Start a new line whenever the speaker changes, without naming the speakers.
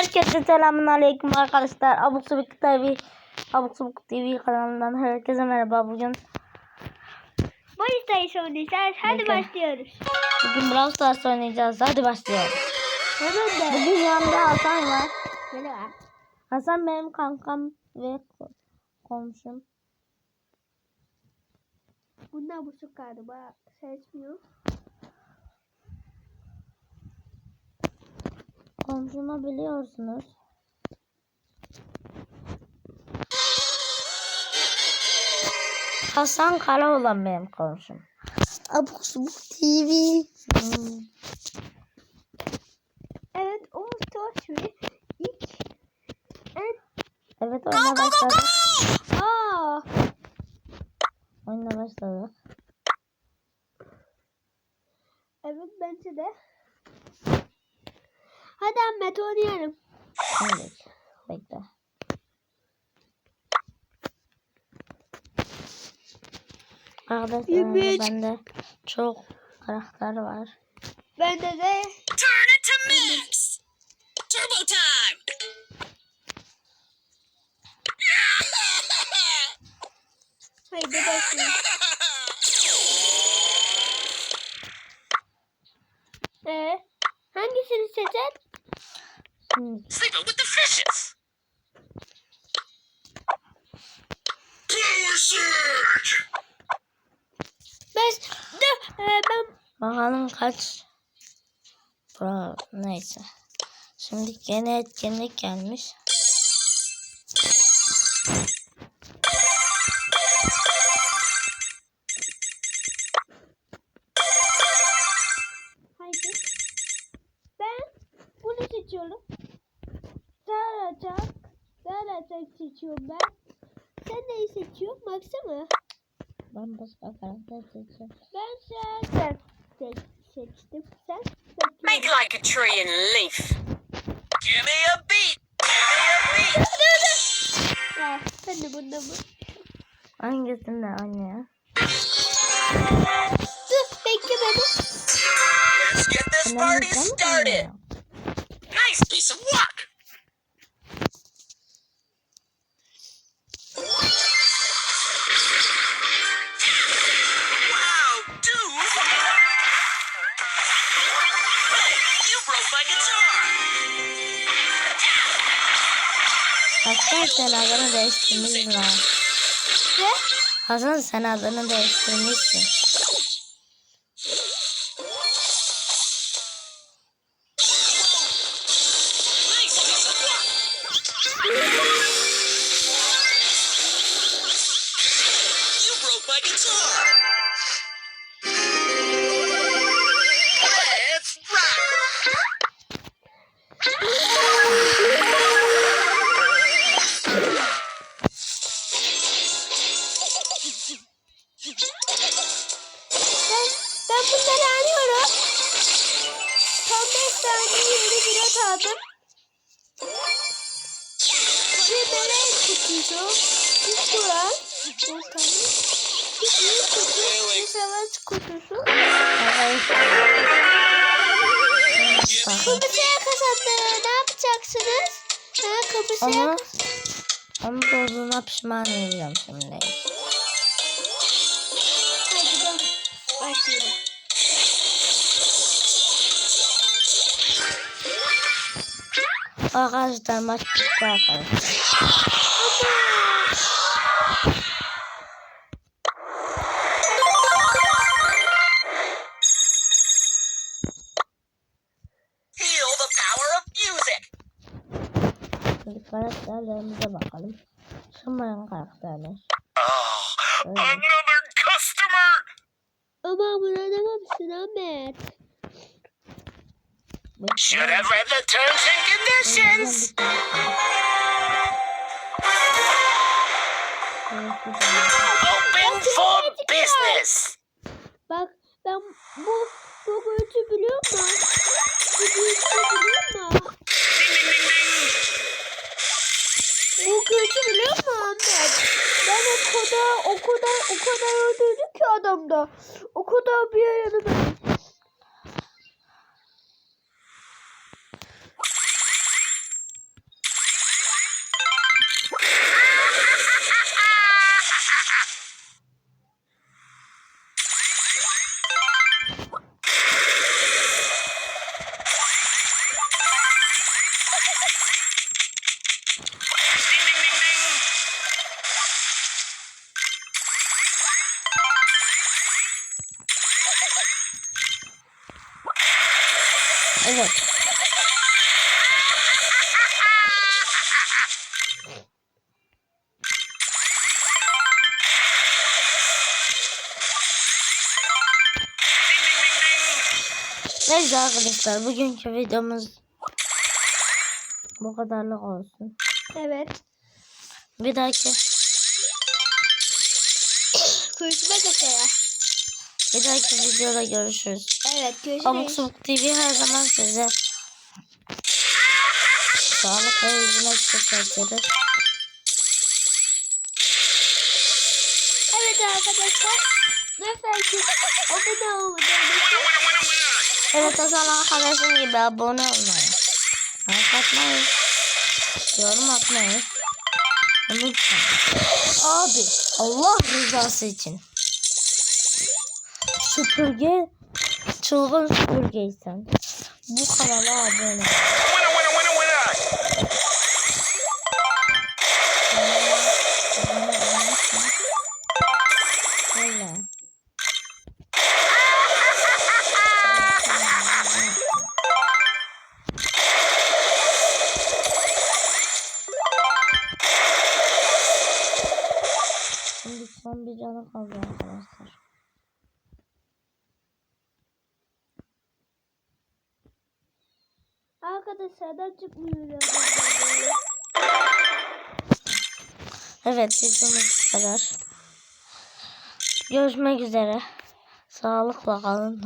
Herkese selamun aleyküm arkadaşlar. Abuk Subuk TV Abuk Subuk TV kanalından herkese merhaba. Bugün
Bu isteği oynayacağız. Hadi
Bekle.
başlıyoruz.
bugün Brawl Stars oynayacağız. Hadi başlayalım.
De.
Bugün yanımda Hasan var.
Merhaba.
Hasan benim kankam ve ko- komşum.
Bundan bu çok galiba seçmiyor.
Komşumu biliyorsunuz. Hasan Karaoğlan benim komşum. Abuk Subuk TV. Hmm.
Evet o Toşvi ilk en
Evet oyuna başladık.
aa
Oyuna başladık.
evet bence de. Hadi Ahmet oynayalım.
Şimdi bekle. Arkadaşlar bende çok karakter var.
Bende de
Turn it to max! Turbo time!
haydi başlayalım.
Sleeping with the fishes! Power surge!
Ben de, e, ben
bakalım kaç Bro, neyse. Şimdi yeni etkinlik gelmiş.
Daracak. Daracak seçiyorum ben. Sen neyi seçiyorsun? Baksana.
Ben başka karakter seçeceğim.
Ben sen seç, seçtim. Sen
Make
seçiyorsun.
like a tree and leaf. Give me a beat! Give me a beat!
Ha, sen de bunda mı?
Hangisinde anne ya?
Dur bekle beni.
Let's get this
Ben
party started! Nice piece of work!
Hasan sen adını değiştirmişsin lan.
Ne?
Hasan sen adını değiştirmişsin.
Ben, ben bunları arıyorum. Tam 5 tane yeni bilet aldım. Bir melek kutusu. Bir kural. 5 tane. Bir iyi kutu. Bir savaş kutusu. Kapısıya kazandı. Ne yapacaksınız? Ha kapısıya
Onu, onu bozduğuna pişman ediyorum şimdi.
Başlayalım.
Arkadaşlar maç bitti arkadaşlar. Karakterlerimize bakalım. Şımayan karakterler.
Oh,
Evet.
Ama buna dememişsin Ahmet.
Should have read the terms and conditions! Open for business!
Bak ben bu bu görüntü biliyor musun? Bu görüntü biliyor musun? Bu görüntü biliyor musun Ahmet? Ben o kadar o kadar o kadar öldürdüm ki adamda. Kadar bir yanıma.
Evet. Neyse arkadaşlar bugünkü videomuz bu kadarlık olsun.
Evet.
Bir dahaki
Görüşmek üzere.
Bir dahaki videoda görüşürüz.
Evet görüşürüz.
Abuk Subuk TV her zaman size sağlık ve hizmet gösterir.
Evet arkadaşlar. Lütfen abone olmayı.
Evet Hasan arkadaşım gibi abone olmayı, like atmayı, yorum atmayı unutmayın. Abi Allah rızası için süpürge çılgın süpürgeysen bu kanala abone ol. Arkadaşlar
da çıkmıyor.
Evet videomuz kadar. Görüşmek üzere. Sağlıkla kalın.